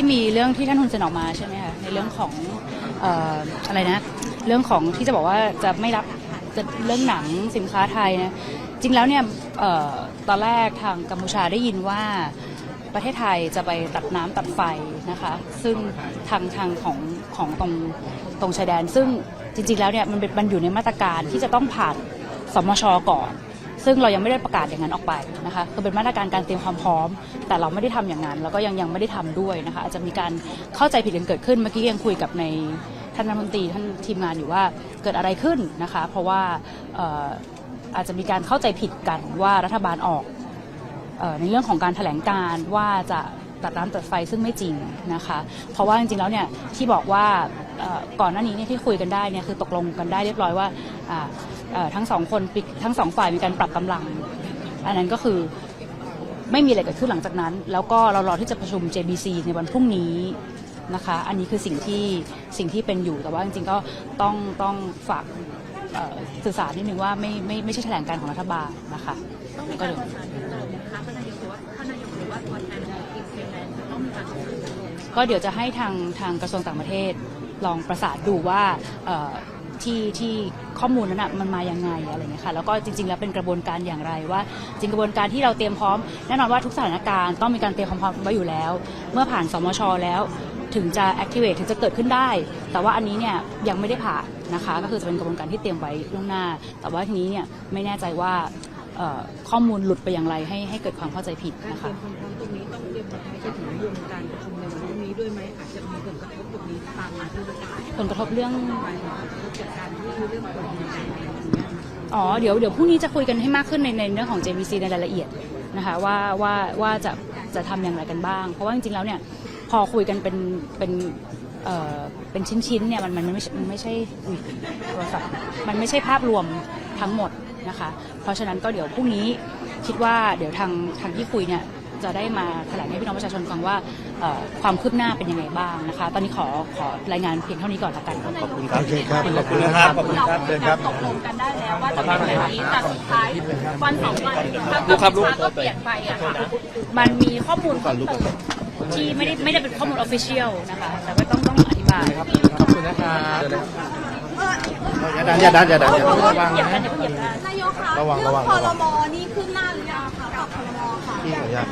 ที่มีเรื่องที่ท่านทุนเสนออกมาใช่ไหมคะในเรื่องของเอ่ออะไรนะเรื่องของที่จะบอกว่าจะไม่รับจะเรื่องหนังสินค้าไทยนะจริงแล้วเนี่ยเอ่อตอนแรกทางกัมพูชาได้ยินว่าประเทศไทยจะไปตัดน้ำตัดไฟนะคะ ซึ่งทางทางของของตรงตรงชายแดน ซึ่งจริงๆแล้วเนี่ยมันเป็นมันอยู่ในมาตรการที่จะต้องผ่านสมชก่อน ซึ่งเรายังไม่ได้ประกาศอย่างนั้นออกไปนะคะคือเป็นมาตรการการเตรียมความพร้อม แต่เราไม่ได้ทำอย่างนั้น แล้วก็ยังยังไม่ได้ทำด้วยนะคะอาจจะมีการเข้าใจผิดกันเกิดขึ้นเมื่อกี้ยังคุยกับในท่านรัฐมนตรีท่านทีมงานอยู่ว่าเกิดอะไรขึ้นนะคะ เพราะว่าอาจจะมีการเข้าใจผิดกันว่ารัฐบาลออกในเรื่องของการแถลงการว่าจะตัดน้ำตัดไฟซึ่งไม่จริงนะคะ เพราะว่าจริงๆแล้วเนี่ยที่บอกว่าก่อนหน้านี้เนี่ยที่คุยกันได้เนี่ยคือตกลงกันได้เรียบร้อยว่า ทั้งสองคนทั้งสองฝ่ายมีการปรับกำลัง อันนั้นก็คือไม่มีอะไรเกิดขึ้นหลังจากนั้น แล้วก็เรารอที่จะประชุม JBC ในวันพรุ่งนี้นะคะ อันนี้คือสิ่งที่สิ่งที่เป็นอยู่แต่ว่าจริงๆก็ต้องต้องฝากสื่อสารนิดนึงว่าไม่ไม่ไม่ใช่แถลงการของรัฐบาลนะคะก็เลยประสานเพิ่มเติมนะคะท่านนายวก็เดี๋ยวจะให้ทางทางกระทรวงต่างประเทศลองประสานดูว่า ที่ที่ข้อมูลนั้นนะมันมายังไงอะไรเงี้ยค่ะแล้วก็จริง ๆ แล้วเป็นกระบวนการอย่างไรว่า จริงกระบวนการที่เราเตรียมพร้อมแน่นอนว่าทุกสถานการณ์ต้องมีการเตรียมความพร้อมไว้อยู่แล้ว เมื่อผ่านสมชแล้วถึงจะ activate ถึงจะเกิดขึ้นได้ แต่ว่าอันนี้เนี่ยยังไม่ได้ผ่านนะคะ ก็คือจะเป็นกระบวนการที่เตรียมไว้ล่วงหน้า แต่ว่าทีนี้เนี่ยไม่แน่ใจว่าข้อมูลหลุดไปอย่างไรให้ให้เกิดความเข้าใจผิดการนะเตรียมความพร้อมตรงนี้ต้องเตรียมความพร้อมไปถึงวงการประชุมในวันพรุ่งนี้ด้วยไหมอาจจะมีผลกระทบตรงนี้ตามมาด้วยหรือเป ล่าผลกระทบเรื่องเกิดการที่เรื่องคนมีใจในอย่างเงี้ยอ๋อเดี๋ยวเดี๋ยวพรุ่งนี้จะคุยกันให้มากขึ้นในในเรื่องของ JVC ในรายละเอียดนะคะว่าว่าว่าจะจะทำอย่างไรกันบ้าง เพราะว่าจริงๆแล้วเนี่ยพอคุยกันเป็นเป็นเอ่อเป็นชิ้นๆเนี่ยมันมันมันไม่ใช่มันไม่ใช่อุ๊ยโทรศัพท์มันไม่ใช่ภาพรวมทั้งหมดนะคะ เพราะฉะนั้นก็เดี๋ยวพรุ่งนี้คิดว่าเดี๋ยวทางทางที่คุยเนี่ยจะได้มาแถลงให้พี่น้องประชาชนฟังว่า ความคืบหน้าเป็นยังไงบ้างนะคะ ตอนนี้ขอขอรายงานเพียงเท่านี้ก่อนละกัน ขอบคุณครับโอเคครับขอบคุณนะครับขอบคุณเราครับเชิญครับ ตกลงกันได้แล้วว่าจะเป็นแบบนี้แต่สุดท้ายวันสองวันลูกครับลูกก็เปลี่ยนไปอะค่ะมันมีข้อมูลเพิ่มเติมที่ไม่ได้ไม่ได้เป็นข้อมูลออฟฟิเชียลนะคะ แต่ว่าต้องต้องอธิบายขอบคุณนะครับอย่าดันอย่าดันอย่าดันอย่าดันระวังเหยียบนะกันอย่าเพิ่งเหยียบกันนายกคะระวังเรื่ระวังพรมนี่ขึ้นหน้าหรือยังคะกับพรมค่ะพี่ขออนุญาต